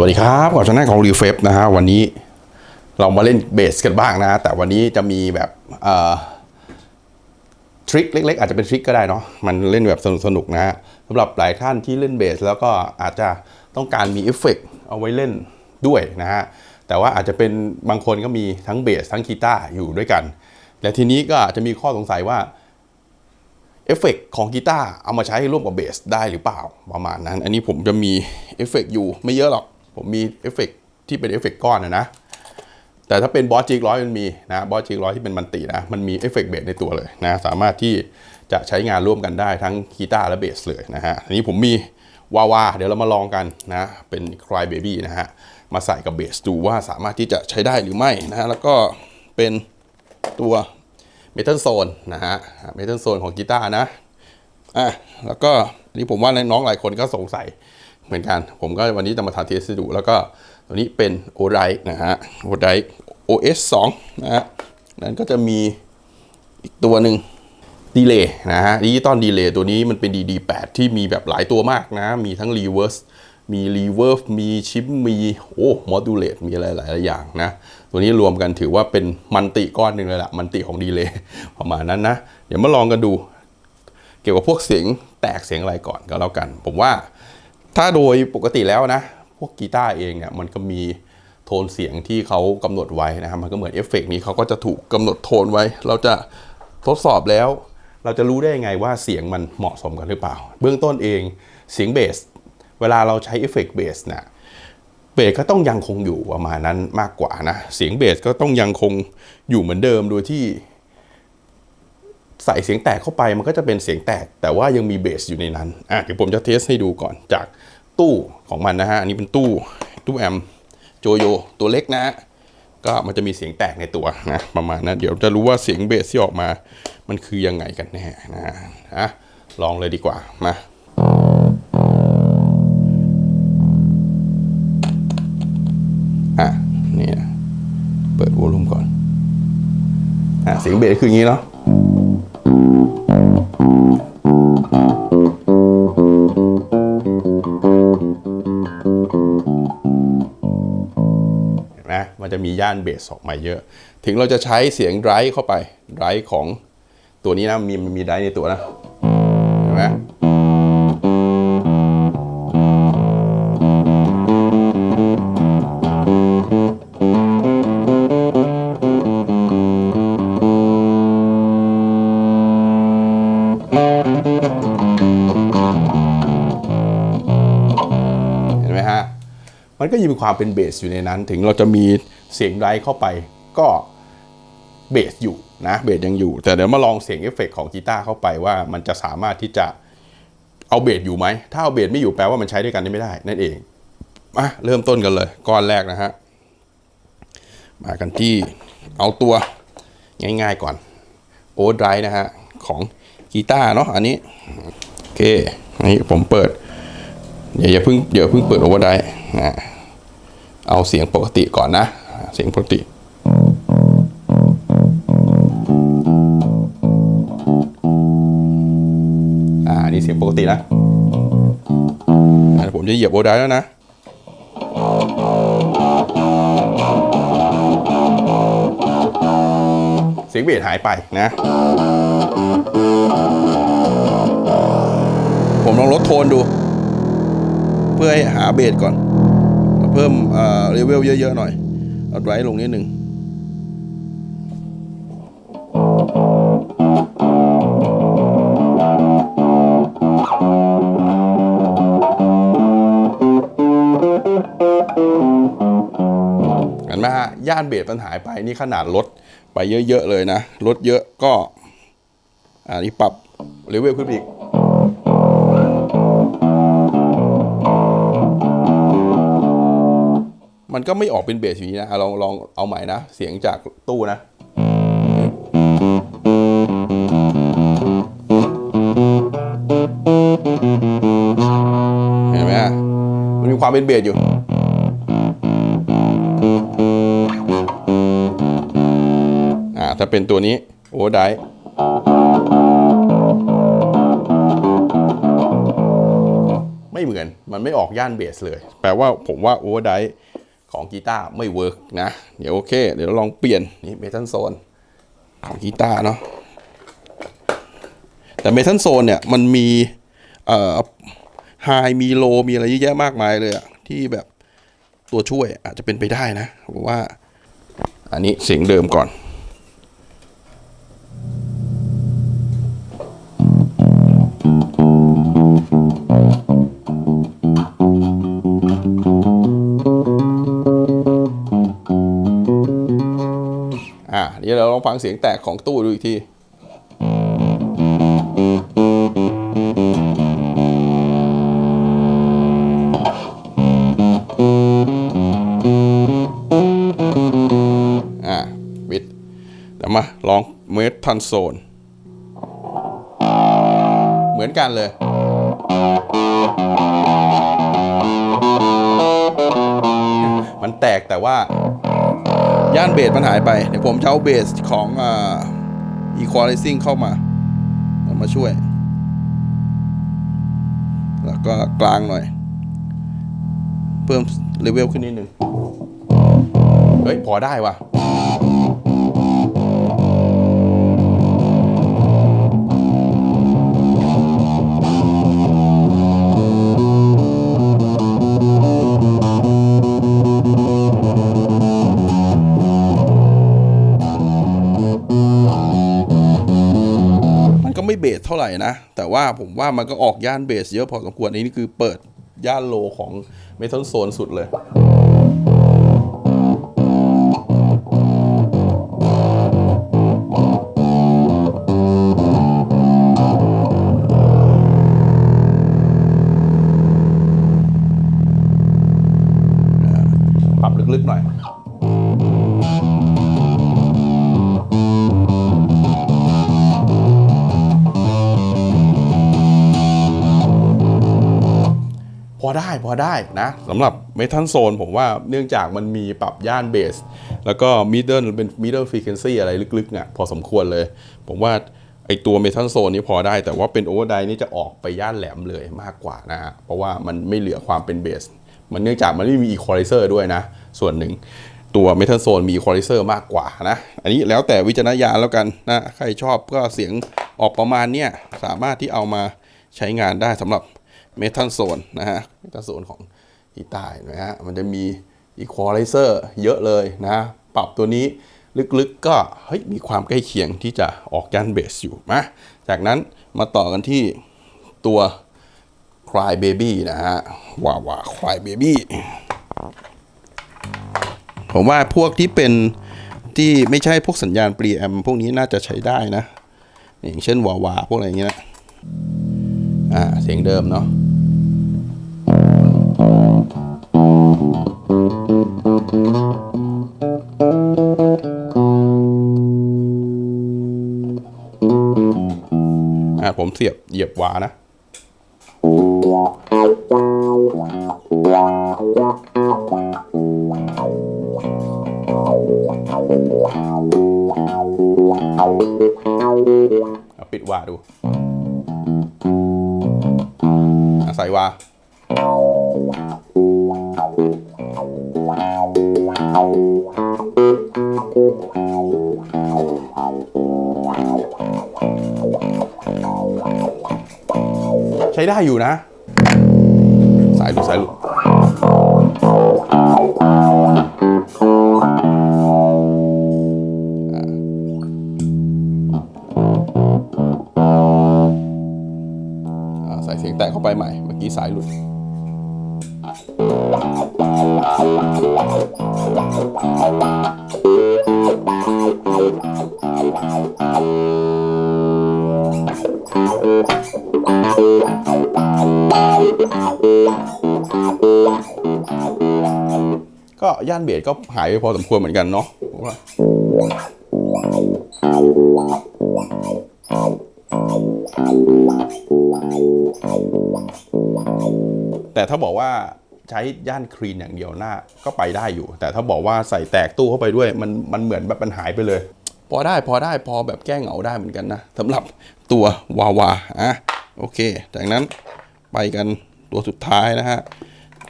วัสดีครับขอชนะของรีเฟฟนะฮะวันนี้เรามาเล่นเบสกันบ้างนะ แต่วันนี้จะมีแบบทริคเล็ก ๆ อาจจะเป็นทริคก็ได้เนาะมันเล่นแบบสนุกๆนะฮะสำหรับหลายท่านที่เล่นเบสแล้วก็อาจจะต้องการมีเอฟเฟกต์เอาไว้เล่นด้วยนะฮะแต่ว่าอาจจะเป็นบางคนก็มีทั้งเบสทั้งกีตาร์อยู่ด้วยกัน และทีนี้ก็อาจจะมีข้อสงสัยว่าเอฟเฟกต์ของกีตาร์เอามาใช้ร่วมกับเบสได้หรือเปล่าประมาณนั้น อันนี้ผมจะมีเอฟเฟกต์อยู่ไม่เยอะหรอก ผมมีเอฟเฟกต์ที่เป็นเอฟเฟกต์ก้อนนะนะ แต่ถ้าเป็นบอสจิกร้อยมันมีนะบอสจิกร้อยที่เป็นมันตินะ มันมีเอฟเฟกต์เบสในตัวเลยนะ สามารถที่จะใช้งานร่วมกันได้ทั้งกีตาร์และเบสเลยนะฮะอันนี้ผมมีวาวาเดี๋ยวเรามาลองกันนะ เป็น Cry Baby นะฮะ มาใส่กับเบสดูว่าสามารถที่จะใช้ได้หรือไม่นะฮะ แล้วก็เป็นตัวเมทัลโซนนะฮะเมทัลโซนของกีตาร์นะ อะ แล้วก็อันนี้ผมว่าน้องหลายคนก็สงสัย เหมือนกัน ผมก็วันนี้จะมาทำเทสดู แล้วก็ตัวนี้เป็นโอไรนะฮะโอไร OS 2นะฮะนั้นก็จะมีอีกตัวหนึ่งดีเลย์นะฮะดิจิตอลดีเลย์ตัวนี้มันเป็น DD8 ที่มีแบบหลายตัวมากนะ มีทั้ง Reverse มี Reverb มีชิปมีโอ้ Modulate มีอะไรหลายอย่างนะ ตัวนี้รวมกันถือว่าเป็นมันติก้อนหนึ่งเลยละมันติของดีเลย์ประมาณนั้นนะ เดี๋ยวมาลองกันดู เกี่ยวกับพวกเสียงแตกเสียงอะไรก่อนก็แล้วกัน ผมว่า ถ้าโดยปกติแล้วนะ พวกกีตาร์เองเนี่ยมันก็มีโทนเสียงที่เขากำหนดไว้นะครับมันก็เหมือนเอฟเฟกต์นี้เขาก็จะถูกกำหนดโทนไว้ เราจะทดสอบแล้ว เราจะรู้ได้ยังไงว่าเสียงมันเหมาะสมกันหรือเปล่า เบื้องต้นเองเสียงเบสเวลาเราใช้เอฟเฟกต์เบสเนะเบสก็ต้องยังคงอยู่ประมาณนั้นมากกว่านะ เสียงเบสก็ต้องยังคงอยู่เหมือนเดิมโดยที่ ใส่เสียงแตกเข้าไปมันก็จะเป็นเสียงแตก แต่ว่ายังมีเบสอยู่ในนั้นอะเดี๋ยวผมจะเทสให้ดูก่อนจากตู้ของมันนะฮะอันนี้เป็นตู้ตู้แอมโจโยตัวเล็กนะก็มันจะมีเสียงแตกในตัวนะประมาณนั้นเดี๋ยวจะรู้ว่าเสียงเบสที่ออกมา มันคือยังไงกันแน่นะฮะอะลองเลยดีกว่ามาอะนี่นะเปิดวอลลุ่มก่อนอะเสียงเบสคืออย่างนี้เนาะ เห็นไหมมันจะมีย่านเบสออกมาเยอะ ถึงเราจะใช้เสียงไดร์เข้าไปไดร์ของตัวนี้นะมีมันมีไดร์ในตัวนะ เห็นไหม มันก็ยังมีความเป็นเบสอยู่ในนั้น ถึงเราจะมีเสียงไดร์เข้าไปก็เบสอยู่นะเบสยังอยู่ แต่เดี๋ยวมาลองเสียงเอฟเฟกต์ของกีตาร์เข้าไปว่ามันจะสามารถที่จะเอาเบสอยู่ไหม ถ้าเอาเบสไม่อยู่แปลว่ามันใช้ด้วยกันได้ไม่ได้ นั่นเองมาเริ่มต้นกันเลย ก้อนแรกนะฮะ มากันที่เอาตัวง่ายๆก่อนโอเวอร์ไรนะฮะ ของกีตาร์เนาะอันนี้ โอเคนนี้ผมเปิด เดี๋ยวอย่าเพิ่งเดี๋ยวเพิ่งเปิดโอเวอร์ไดนะเอาเสียงปกติก่อนนะ เสียงปกติอ่าอันนี่เสียงปกตินะผมจะเหยียบโอเวอร์ไดแล้วนะเสียงเบสหายไปนะ ผมลองลดโทนดู เพื่อให้หาเบสก่อน เพิ่มเลเวลเยอะๆหน่อย เอาไดรฟ์ลงนิดหนึ่งเห็นไหมฮะ ย่านเบสมันหายไปนี่ขนาดลดไปเยอะๆเลยนะลดเยอะก็อ่านี่ปรับเลเวลขึ้นอีก มันก็ไม่ออกเป็นเบสอย่างนี้นะลองลองเอาใหม่นะ เสียงจากตู้นะ เห็นไหมมันมีความเป็นเบสอยู่อ่าถ้าเป็นตัวนี้ โอ้ได้ไม่เหมือน มันไม่ออกย่านเบสเลย แปลว่าผมว่าโอเวอร์ได ของกีตาร์ไม่เวิร์กนะ เดี๋ยวโอเค เดี๋ยวเราลองเปลี่ยนนี่เมทัลโซนของกีตาร์เนาะแต่เมทัลโซนเนี่ยมันมีเอ่อไฮมีโลมีอะไรเยอะแยะมากมายเลยอะที่แบบตัวช่วยอาจจะเป็นไปได้นะผมว่า อันนี้เสียงเดิมก่อนอ เดี๋ยวเราลองฟังเสียงแตกของตู้ดูอีกทีอะวิดเดี๋ยวมาลองเมทันโซน เหมือนกันเลยมันแตกแต่ว่า ย่านเบสมันหายไป เดี๋ยวผมจะเอาเบสของอ่า equalizing เข้ามามันมาช่วย แล้วก็กลางหน่อย เพิ่มเลเวลขึ้นนิดนึง เฮ้ย พอได้ว่ะ เท่าไหร่นะ แต่ว่าผมว่ามันก็ออกย่านเบสเยอะพอสมควรอันนี้คือเปิดย่านโลของเมทัลโซนสุดเลย อได้พอได้นะสำหรับเมทัลโซนผมว่าเนื่องจากมันมีปรับย่านเบส แล้วก็มิดเดิลเป็นมิดเดิลฟรีเควนซีอะไรลึกๆเนี่ยพอสมควรเลย ผมว่าไอตัวเมทัลโซนนี้พอได้ แต่ว่าเป็นโอเวอร์ไดนี่จะออกไปย่านแหลมเลยมากกว่านะฮะเพราะว่ามันไม่เหลือความเป็นเบส มันเนื่องจากมันไม่มีอีควอไลเซอร์ด้วยนะ ส่วนหนึ่งตัวเมทัลโซนมีอีควอไลเซอร์มากกว่านะ อันนี้แล้วแต่วิจารณญาณแล้วกันนะ ใครชอบก็เสียงออกประมาณเนี้ยสามารถที่เอามาใช้งานได้สำหรับ เมทัลโซนนะฮะเมทัลโซนของกีตาร์เห็นะฮะมันจะมีอีควอไลเซอร์เยอะเลยนะปรับตัวนี้ลึกๆก็เฮ้ยมีความใกล้เคียงที่จะออกยันเบสอยู่นะจากนั้นมาต่อกันที่ตัว Cry Baby นะฮะว่าว่า Cry Baby ผมว่าพวกที่เป็นที่ไม่ใช่พวกสัญญาณปรีแอมพวกนี้น่าจะใช้ได้นะ อย่างเช่นวาวาพวกอะไรอย่างเงี้ยนะอ่าเสียงเดิมเนาะ ผมเสียบเหยียบวานะเอาปิดวาดู ได้อยู่นะ สายหลุดสายหลุดอ่าใส่เสียงแตกเข้าไปใหม่ เมื่อกี้สายหลุด ก็ย่านเบสก็หายไปพอสมควรเหมือนกันเนาะแต่ถ้าบอกว่าใช้ย่านคลีนอย่างเดียวหน้าก็ไปได้อยู่ แต่ถ้าบอกว่าใส่แตกตู้เข้าไปด้วย มันมันเหมือนแบบมันหายไปเลย พอได้พอได้พอแบบแก้เหงาได้เหมือนกันนะสำหรับตัววาวาอะโอเค จากนั้นไปกัน ตัวสุดท้ายนะฮะ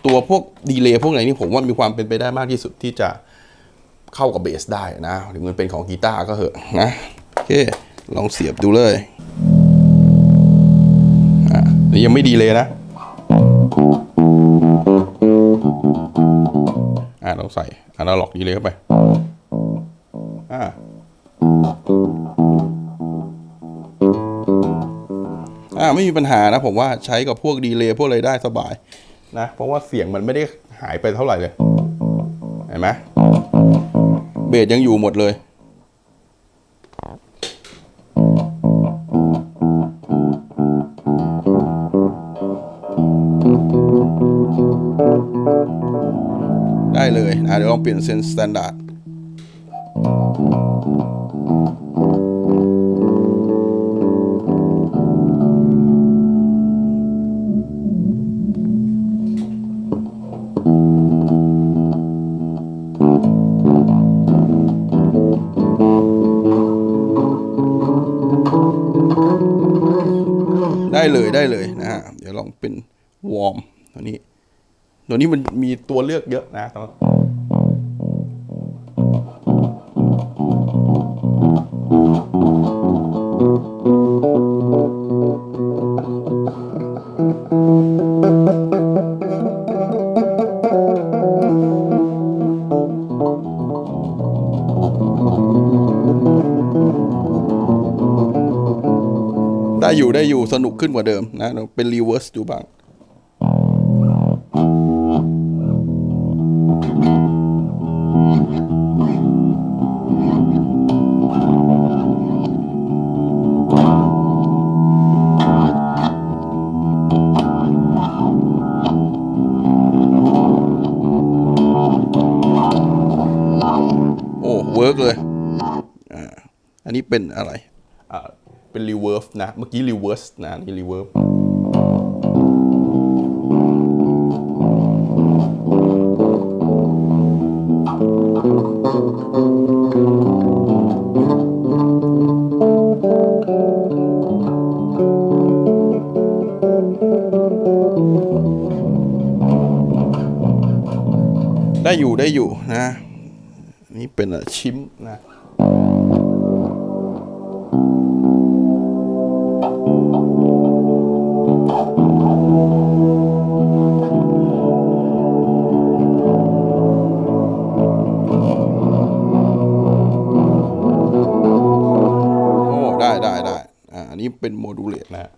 ตัวพวกดีเลย์พวกไหนนี่ผมว่ามีความเป็นไปได้มากที่สุดที่จะเข้ากับเบสได้นะถึงมันเป็นของกีตาร์ก็เหอะนะโอเคลองเสียบดูเลยอะนี่ยังไม่ดีเลยนะอ่าเราใส่อนาล็อกดีเลยเข้าไปอ่า ไม่มีปัญหานะ ผมว่าใช้กับพวกดีเลย์พวกอะไรได้สบายนะ เพราะว่าเสียงมันไม่ได้หายไปเท่าไหร่เลย เห็นไหมเบสยังอยู่หมดเลยได้เลยนะเดี๋ยวลองเปลี่ยนเซนสแตนดาร์ด เลยได้เลยนะฮะ เดี๋ยวลองเป็นวอร์มตัวนี้ ตัวนี้มันมีตัวเลือกเยอะนะ อยู่ได้อยู่สนุกขึ้นกว่าเดิมนะเราเป็นรีเวิร์สดูบ้างโอ้เวิร์กเลย อ่า อันนี้เป็นอะไร เป็นรีเวิร์สนะ เมื่อกี้รีเวิร์สนะนี่รีเวิร์สได้อยู่ได้อยู่นะ นี่เป็นอะชิมนะ นี้เป็นโมดูเลตนะฮะ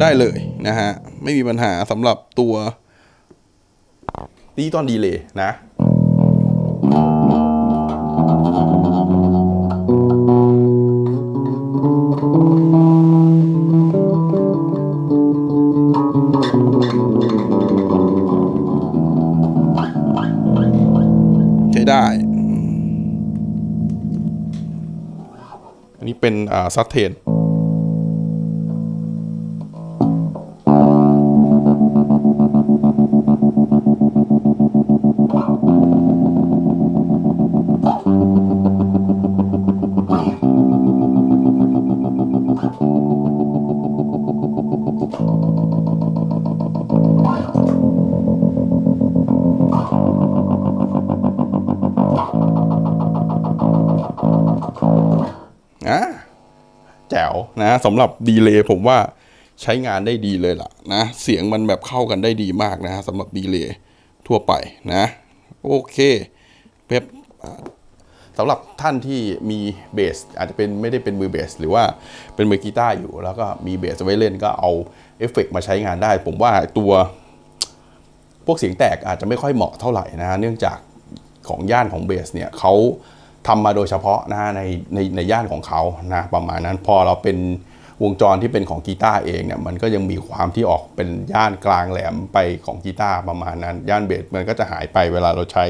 ได้เลยนะฮะ ไม่มีปัญหาสำหรับตัวดิจิตอลดีเลย์นะ เป็นอ่าซัตเทน นะสำหรับดีเลย์ผมว่าใช้งานได้ดีเลยล่ะนะเสียงมันแบบเข้ากันได้ดีมากนะสำหรับดีเลย์ทั่วไปนะโอเคเป๊ปสำหรับท่านที่มีเบสอาจจะเป็นไม่ได้เป็นมือเบสหรือว่าเป็นมือกีตาร์อยู่แล้วก็มีเบสไว้เล่นก็เอาเอฟเฟกต์มาใช้งานได้ ผมว่าตัวพวกเสียงแตกอาจจะไม่ค่อยเหมาะเท่าไหร่นะเนื่องจากของย่านของเบสเนี่ยเขา ทำมาโดยเฉพาะนะในในในย่านของเขานะประมาณนั้นพอเราเป็นวงจรที่เป็นของกีตาร์เองเนี่ยมันก็ยังมีความที่ออกเป็นย่านกลางแหลมไปของกีตาร์ประมาณนั้น ย่านเบสมันก็จะหายไปเวลาเราใช้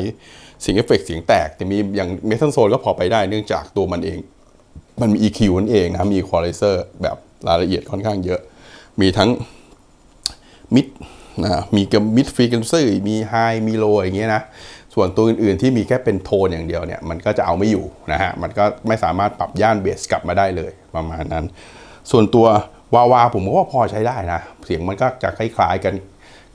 เสียงเอฟเฟกต์เสียงแตก แต่มีอย่างเมทัลโซนก็พอไปได้เนื่องจากตัวมันเอง มันมี EQ นั่นเองนะมี Equalizer แบบรายละเอียดค่อนข้างเยอะ มีทั้งมิดนะมีกับมิดฟรีกันซี่มีไฮมีโลอย่างเงี้ยนะ ส่วนตัวอื่นๆที่มีแค่เป็นโทนอย่างเดียวเนี่ยมันก็จะเอาไม่อยู่นะฮะมันก็ไม่สามารถปรับย่านเบสกลับมาได้เลยประมาณนั้น ส่วนตัววาวาผมว่าพอใช้ได้นะ เสียงมันก็จะคล้ายๆกัน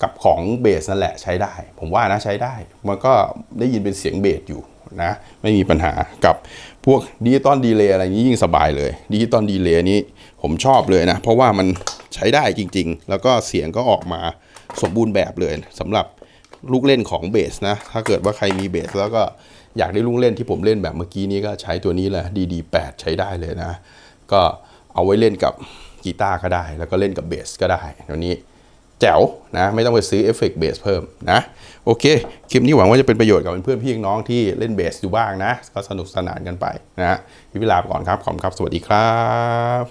กับของเบสนั่นแหละใช้ได้ ผมว่านะใช้ได้ มันก็ได้ยินเป็นเสียงเบสอยู่นะไม่มีปัญหากับพวกดิจิตอลดีเลย์อะไรนี้ยิ่งสบายเลยดิจิตอลดีเลย์นี้ผมชอบเลยนะ เพราะว่ามันใช้ได้จริงๆ แล้วก็เสียงก็ออกมาสมบูรณ์แบบเลยสำหรับ ลูกเล่นของเบสนะ ถ้าเกิดว่าใครมีเบสแล้วก็อยากได้ลูกเล่นที่ผมเล่นแบบเมื่อกี้นี้ก็ใช้ตัวนี้แหละ DD8 ใช้ได้เลยนะ ก็เอาไว้เล่นกับกีตาร์ก็ได้ แล้วก็เล่นกับเบสก็ได้ตัวนี้แจ๋วนะ ไม่ต้องไปซื้อเอฟเฟกต์เบสเพิ่มนะ โอเค คลิปนี้หวังว่าจะเป็นประโยชน์กับเพื่อนพี่น้องที่เล่นเบสอยู่บ้างนะ ก็สนุกสนานกันไปนะฮะพี่วิลาไปก่อนครับ ขอบคุณครับ สวัสดีครับ